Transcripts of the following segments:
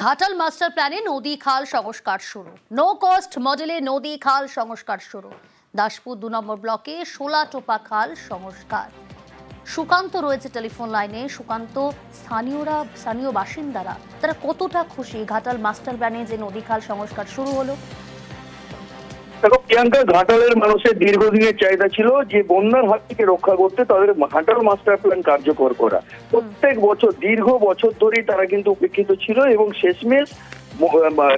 Ghatal master প্ল্যানে নদী খাল সংস্কার শুরু। নো কস্ট মডেলে নদী খাল সংস্কার শুরু। দাসপুর দু নম্বর ব্লকে সোলা টোপা খাল সংস্কার। সুকান্ত রয়েছে টেলিফোন লাইনে। সুকান্ত, স্থানীয়রা, স্থানীয় বাসিন্দারা, তারা কতটা খুশি? ঘাটাল মাস্টার প্ল্যানে যে নদী খাল সংস্কার শুরু হলো দেখো, প্রিয়াঙ্কা ঘাটালের মানুষের দীর্ঘদিনের চাহিদা ছিল যে বন্যার হাত থেকে রক্ষা করতে তাদের ঘাটাল মাস্টার প্ল্যান কার্যকর করা। প্রত্যেক বছর, দীর্ঘ বছর ধরেই তারা কিন্তু উপেক্ষিত ছিল এবং শেষমেশ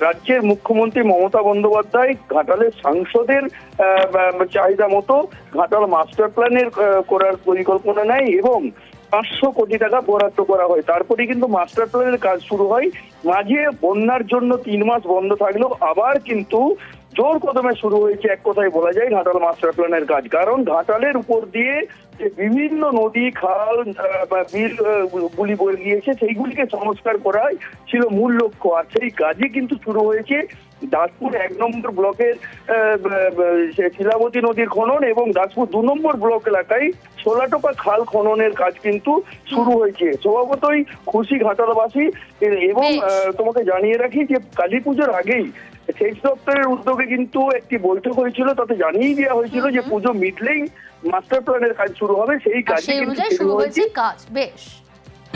রাজ্যের মুখ্যমন্ত্রী মমতা বন্দ্যোপাধ্যায় ঘাটালের সাংসদের চাহিদা মতো ঘাটাল মাস্টার প্ল্যানের করার পরিকল্পনা নেয় এবং পাঁচশো কোটি টাকা বরাদ্দ করা হয়। তারপরে কিন্তু মাস্টার প্ল্যানের কাজ শুরু হয়। মাঝে বন্যার জন্য তিন মাস বন্ধ থাকলেও আবার কিন্তু জোর কদমে শুরু হয়েছে এক কথায় বলা যায় ঘাটাল মাস্টার প্ল্যানের কাজ। কারণ ঘাটালের উপর দিয়ে যে বিভিন্ন নদী খাল বা বিল গুলি বয়ে গিয়েছে সেইগুলিকে সংস্কার করাই ছিল মূল লক্ষ্য। আর সেই কাজই কিন্তু শুরু হয়েছে দাসপুর এক নম্বর ব্লকের শিলাবতী নদীর খনন এবং দাসপুর দু নম্বর ব্লক এলাকায় ছোলাটোপা খাল খননের কাজ কিন্তু শুরু হয়েছে। স্বভাবতই খুশি ঘাটালবাসী। এবং তোমাকে জানিয়ে রাখি যে কালী পুজোর আগেই সেচ দপ্তরের উদ্যোগে কিন্তু একটি বৈঠক হয়েছিল তাতে জানিয়ে দেওয়া হয়েছিল যে পুজো মিটলেই মাস্টার প্ল্যানের কাজ শুরু হবে সেই কাজ অনুযায়ী শুরু হয়েছে। কাজ বেশ।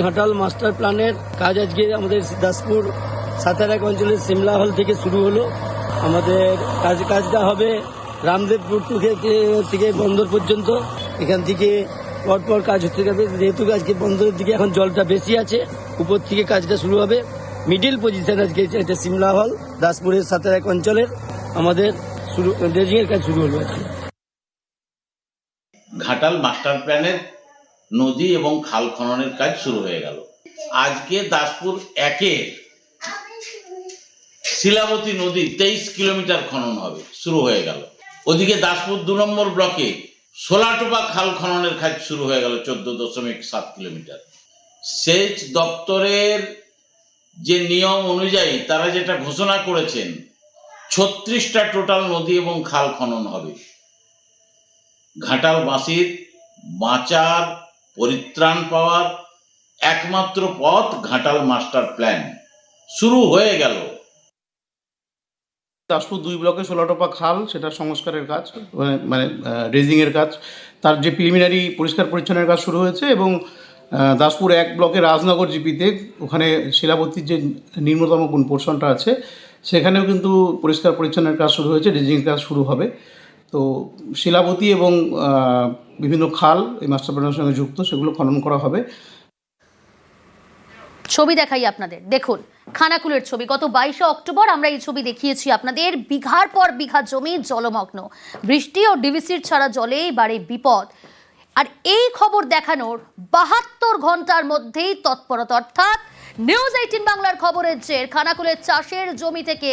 ঘাটাল মাস্টার প্ল্যানের কাজ আজকে আমাদের দাসপুর সাতারাক অঞ্চলের সিমলা হল থেকে শুরু হলো। আমাদের কাজ কাজটা হবে রামদেবপুর থেকে থেকে বন্দর পর্যন্ত। এখান থেকে পরপর কাজ হতে যাবে। যেহেতু আজকে বন্দরের দিকে এখন জলটা বেশি আছে উপর থেকে কাজটা শুরু হবে। মিডিল পজিশন আজকে এটা সিমলা হল। দাসপুরের সাতারাক অঞ্চলের আমাদের শুরু ড্রেজিং এর কাজ শুরু হলো ঘাটাল মাস্টার প্ল্যানের নদী এবং খাল খননের কাজ শুরু হয়ে গেল। আজকে দাসপুর একের শিলাবতী নদী তেইশ কিলোমিটার খনন হবে, শুরু হয়ে গেল। ওদিকে দাসপুর দু নম্বর ব্লকে সোলাটোপা খাল খননের কাজ শুরু হয়ে গেল, চোদ্দ দশমিক সাত কিলোমিটার। সেচ দপ্তরের যে নিয়ম অনুযায়ী তারা যেটা ঘোষণা করেছেন, ছত্রিশটা টোটাল নদী এবং খাল খনন হবে। ঘাটাল বাঁশির বাঁচার পরিত্রাণ পাওয়ার একমাত্র পথ ঘাটাল মাস্টার প্ল্যান। শুরু হয়ে গেল। দাসপুর দুই ব্লকে ষোলোটোপা খাল, সেটা সংস্কারের কাজ মানে মানে রেজিংয়ের কাজ। তার যে প্রিলিমিনারি পরিষ্কার পরিচ্ছন্নের কাজ শুরু হয়েছে এবং দাসপুর এক ব্লকে রাজনগর জিপিতে ওখানে শিলাবতীর যে নিম্নতম কোন পোর্শনটা আছে, সেখানেও কিন্তু পরিষ্কার পরিচ্ছন্নের কাজ শুরু হয়েছে রেজিংয়ের কাজ শুরু হবে। তো শিলাবতী এবং বিভিন্ন খাল এই মাস্টার প্ল্যানের সঙ্গে যুক্ত, সেগুলো খনন করা হবে। ছবি দেখাই আপনাদের। দেখুন, খানাকুলের ছবি। গত বাইশে অক্টোবর আমরা এই ছবি দেখিয়েছি আপনাদের। বিঘার পর বিঘা জমি, জলমগ্ন। বৃষ্টি ও ডিভিসির ছাড়া জলে বাড়ে বিপদ। আর এই খবর দেখানোর বাহাত্তর ঘণ্টার মধ্যেই তৎপরতা, অর্থাৎ নিউজ এইটিন বাংলার খবরের জের, খানাকুলের চাষের জমি থেকে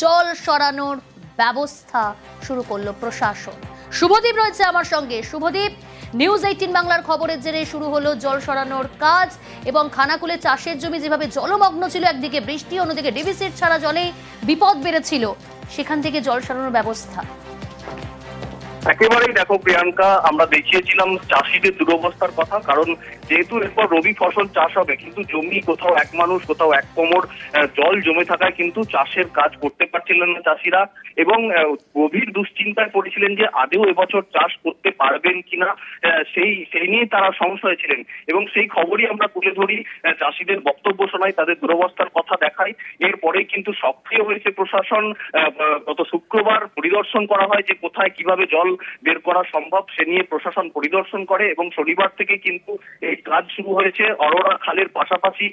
জল সরানোর ব্যবস্থা শুরু করল প্রশাসন। শুভদীপ রয়েছে আমার সঙ্গে। শুভদীপ নিউজ এইটিন বাংলার খবরের জেরে শুরু হলো জল সরানোর কাজ এবং খানাকুলে চাষের জমি যেভাবে জলমগ্ন ছিল, একদিকে বৃষ্টি, অন্যদিকে ডিভিসির ছাড়া জলে বিপদ বেড়েছিল, সেখান থেকে জল সরানোর ব্যবস্থা। একেবারেই দেখো প্রিয়াঙ্কা, আমরা দেখিয়েছিলাম চাষিদের দুরবস্থার কথা, কারণ যেহেতু এরপর রবি ফসল চাষ হবে, কিন্তু জমি কোথাও এক মানুষ, কোথাও এক কোমর জল জমে থাকায় কিন্তু চাষের কাজ করতে পারছিলেন না চাষিরা। এবং গভীর দুশ্চিন্তায় পড়েছিলেন যে আদেও এবছর চাষ করতে পারবেন কিনা সেই সেই নিয়ে তারা সংশয় ছিলেন। এবং সেই খবরই আমরা তুলে ধরি চাষিদের বক্তব্য শোনাই তাদের দুরবস্থার কথা দেখাই এরপরেই কিন্তু সক্রিয় হয়েছে প্রশাসন গত শুক্রবার পরিদর্শন করা হয় যে কোথায় কীভাবে জল বের করা সম্ভব সে নিয়ে প্রশাসন পরিদর্শন করে এবং শনিবার থেকে কিন্তু এই কাজ শুরু হয়েছে। অরোরা খালের পাশাপাশি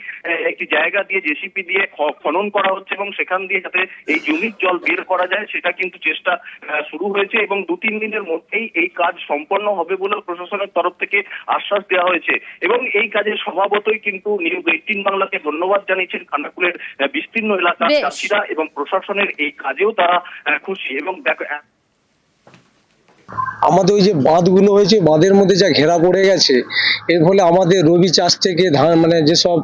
একটি জায়গা দিয়ে জেসিপি দিয়ে খনন করা হচ্ছে এবং সেখান দিয়ে যাতে এই জমির জল বের করা যায় সেটা কিন্তু চেষ্টা শুরু হয়েছে এবং দু তিন দিনের মধ্যেই এই কাজ সম্পন্ন হবে বলে প্রশাসনের তরফ থেকে আশ্বাস দেওয়া হয়েছে। এবং এই কাজে স্বভাবতই কিন্তু নিউজ এইটিন বাংলাকে ধন্যবাদ জানিয়েছেন খানাকুলের বিস্তীর্ণ এলাকার। চাষিরা এবং প্রশাসনের এই কাজেও তারা খুশি। এবং দেখো আমাদের ওই যে বাঁধগুলো হয়েছে, বাঁধের মধ্যে যা ঘেরা পড়ে গেছে, এর ফলে আমাদের রবি চাষ থেকে ধান মানে যেসব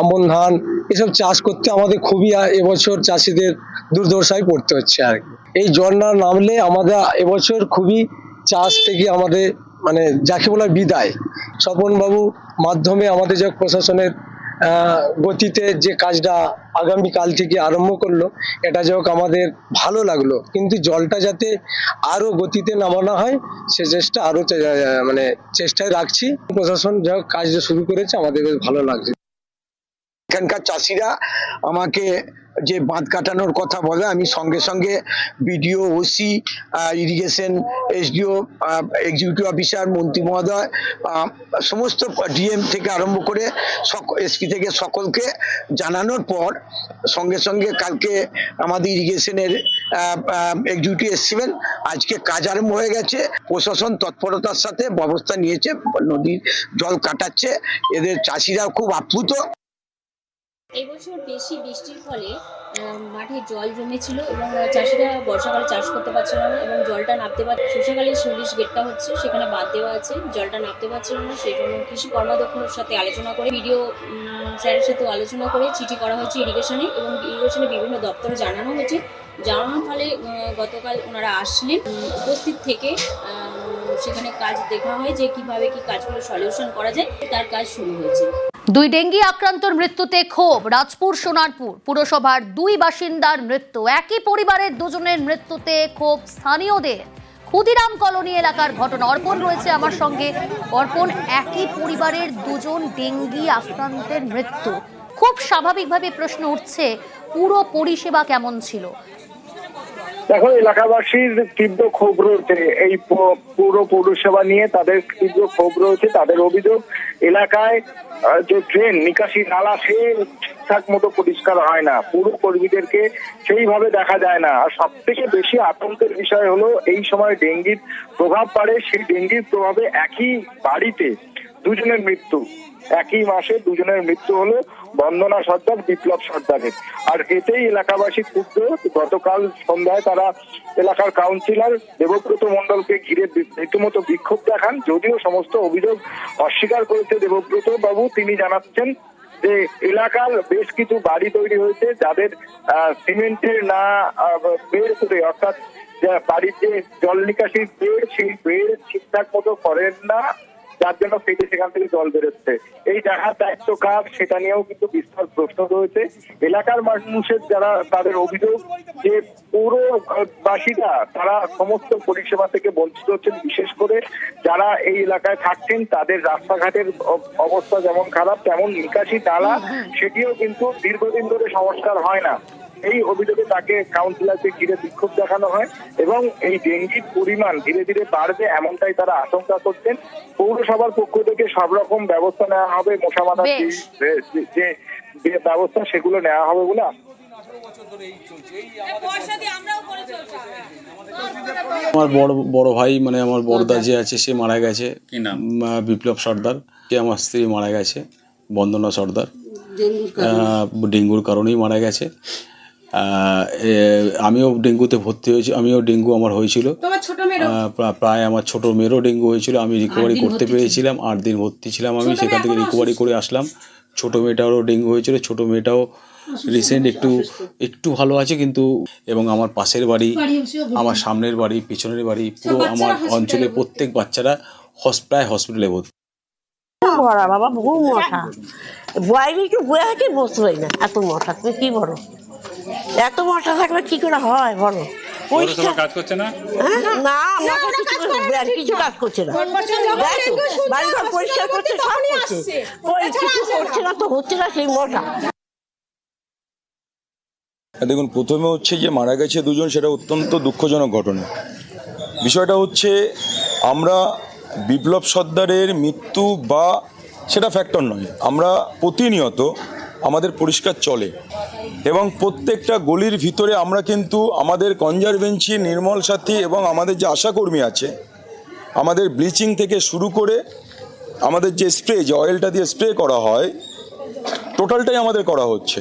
আমন ধান, এসব চাষ করতে আমাদের খুবই এবছর চাষিদের দুর্দশায় পড়তে হচ্ছে আর এই ঝর্ণা নামলে আমাদের এবছর খুবই চাষ থেকে আমাদের মানে যাকে বলা বিদায়। স্বপনবাবু মাধ্যমে আমাদের যে প্রশাসনের গতিতে যে কাজটা আগামীকাল থেকে আরম্ভ করল, এটা যাই আমাদের ভালো লাগল। কিন্তু জলটা যাতে আরও গতিতে নামানো হয়, সে চেষ্টা আরও মানে চেষ্টায় রাখছি। প্রশাসন যা কাজটা শুরু করেছে, আমাদের বেশ ভালো লাগছে। এখানকার চাষিরা আমাকে যে বাঁধ কাটানোর কথা বলে, আমি সঙ্গে সঙ্গে BDO, OC irrigation, SDO executive officer মন্ত্রী মহোদয় সমস্ত ডিএম থেকে আরম্ভ করে এসপি থেকে সকলকে জানানোর পর সঙ্গে সঙ্গে কালকে আমাদের ইরিগেশনের এক্সিকিউটিভ এসছিলেন। আজকে কাজ আরম্ভ হয়ে গেছে। প্রশাসন তৎপরতার সাথে ব্যবস্থা নিয়েছে, নদীর জল কাটাচ্ছে। এদের চাষিরা খুব আপ্লুত। এবছর বেশি বৃষ্টির ফলে মাঠে জল জমেছিল এবং চাষিরা বর্ষাকালে চাষ করতে পারছিল না এবং জলটা নামতে পার শস্যকালে সুলিশ গেটটা হচ্ছে, সেখানে বাদ দেওয়া আছে। জলটা নামতে পারছিল না, সেই জন্য কৃষি কর্মাধ্যক্ষের সাথে আলোচনা করে, ভিডিও স্যারের সাথে আলোচনা করে চিঠি করা হয়েছে ইরিগেশনে এবং ইরিগেশনে বিভিন্ন দপ্তরে জানানো হয়েছে। জানানোর ফলে গতকাল ওনারা আসলেন উপস্থিত থেকে সেখানে কাজ দেখা হয় যে কীভাবে কি কাজগুলো সলিউশন করা যায়, তার কাজ শুরু হয়েছে। দুই ডেঙ্গি আক্রান্তর মৃত্যুতে ক্ষোভ, রাজপুর, সোনারপুর। পুরসভার দুই বাসিন্দার মৃত্যু। একই পরিবারের দুজনের মৃত্যুতে ক্ষোভ স্থানীয়দের। ক্ষুদিরাম কলোনি এলাকার ঘটনা। অর্পণ রয়েছে আমার সঙ্গে। অর্পণ, একই পরিবারের দুজন ডেঙ্গি আক্রান্তের মৃত্যু। খুব স্বাভাবিকভাবে প্রশ্ন উঠছে, পুরো পরিষেবা কেমন ছিল? দেখো, এলাকাবাসীর তীব্র ক্ষোভ রয়েছে। এই পুরো পৌর পৌরসভা নিয়ে তাদের তীব্র ক্ষোভ রয়েছে, তাদের অভিযোগ। এলাকায় যে ড্রেন নিকাশি নালা সে ঠিকঠাক মতো পরিষ্কার হয় না। পুরো কর্মীদেরকে সেইভাবে দেখা যায় না। আর সব থেকে বেশি আতঙ্কের বিষয় হলো, এই সময় ডেঙ্গির প্রভাব পড়ে সেই ডেঙ্গির প্রভাবে একই বাড়িতে দুজনের মৃত্যু। একই মাসে দুজনের মৃত্যু হলো বন্দনা সর্দার, বিপ্লব সর্দারের। আর এতেই এলাকাবাসী ক্ষুব্ধ। গতকাল সন্ধ্যায় তারা এলাকার কাউন্সিলর দেবব্রত মন্ডলকে ঘিরে রীতিমতো বিক্ষোভ দেখান। যদিও সমস্ত অভিযোগ অস্বীকার করেছে দেবব্রত বাবু, তিনি জানাচ্ছেন যে এলাকার বেশ কিছু বাড়ি তৈরি হয়েছে যাদের সিমেন্টের না বের করে, অর্থাৎ, যে জল নিকাশির বেড় সেই বেড় ঠিকঠাক মতো করেন না। যার জন্য ফেটে সেখান থেকে জল বেরোচ্ছে। এই দেখার দায়িত্ব কার সেটা নিয়েও কিন্তু বিস্তর প্রশ্ন রয়েছে। এলাকার মানুষের যারা তাদের অভিযোগ যে পুরো বাসীরা তারা সমস্ত পরিষেবা থেকে বঞ্চিত হচ্ছেন বিশেষ করে যারা এই এলাকায় থাকছেন তাদের রাস্তাঘাটের অবস্থা যেমন খারাপ তেমন নিকাশি নালা সেটিও কিন্তু দীর্ঘদিন ধরে সংস্কার হয় না। এই অভিযোগে তাকে কাউন্সিলরকে ঘিরে বিক্ষোভ দেখানো হয় এবং এই ডেঙ্গির পরিমাণ ধীরে ধীরে বাড়বে এমনটাই তারা আশঙ্কা করছেন। পৌরসভার পক্ষ থেকে সব রকম ব্যবস্থা নেওয়া হবে মশা মারার যে- ব্যবস্থা সেগুলো নেওয়া হবে বলে আমার বড় বড় ভাই মানে আমার বড়দা যে আছে সে মারা গেছে। কি নাম? বিপ্লব সর্দার। কে আমার স্ত্রী মারা গেছে বন্দনা সর্দার। আহ, ডেঙ্গুর কারণেই মারা গেছে। আমিও ডেঙ্গুতে ভর্তি হয়েছি আমিও ডেঙ্গু আমার হয়েছিল। প্রায় আমার ছোট মেয়েরও ডেঙ্গু হয়েছিল আমি রিকভারি করতে পেরেছিলাম আট দিন ভর্তি ছিলাম আমি সেখান থেকে রিকভারি করে আসলাম। ছোট মেয়েটারও ডেঙ্গু হয়েছিল ছোট মেয়েটাও রিসেন্ট একটু একটু ভালো আছে কিন্তু এবং আমার পাশের বাড়ি আমার সামনের বাড়ি পিছনের বাড়ি পুরো আমার অঞ্চলে প্রত্যেক বাচ্চারা হস প্রায় হসপিটালে ভর্তি। ভরা বাবা বহু মশা। বাইরে একটু বয়ে আছে বসতে পারি না এত মশা তুমি কি বলো? এত মশা থাকলে কি করে হয় বলো? পরিষ্কার কাজ করছে না? না মশা কিছু কিছু কাজ করছে না। বাড়িঘর পরিষ্কার করছে সব করছে কিছু করছে না তো হচ্ছে না সেই মশা। দেখুন প্রথমে হচ্ছে যে মারা গেছে দুজন সেটা অত্যন্ত দুঃখজনক ঘটনা। বিষয়টা হচ্ছে আমরা বিপ্লব সর্দারের মৃত্যু বা সেটা ফ্যাক্টর নয়। আমরা প্রতিনিয়ত আমাদের পরিষ্কার চলে। এবং প্রত্যেকটা গলির ভিতরে আমরা কিন্তু আমাদের কনজারভেন্সি নির্মল সাথী এবং আমাদের যে আশাকর্মী আছে, আমাদের ব্লিচিং থেকে শুরু করে আমাদের যে স্প্রে যে অয়েলটা দিয়ে স্প্রে করা হয় টোটালটাই আমাদের করা হচ্ছে।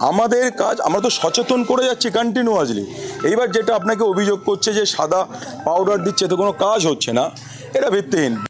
আমাদের কাজ, আমরা তো সচেতন করে যাচ্ছি কন্টিনিউয়াসলি এইবার যেটা আপনাকে অভিযোগ করছে যে সাদা পাউডার দিচ্ছে, তো কোনো কাজ হচ্ছে না। এটা ভিত্তিহীন।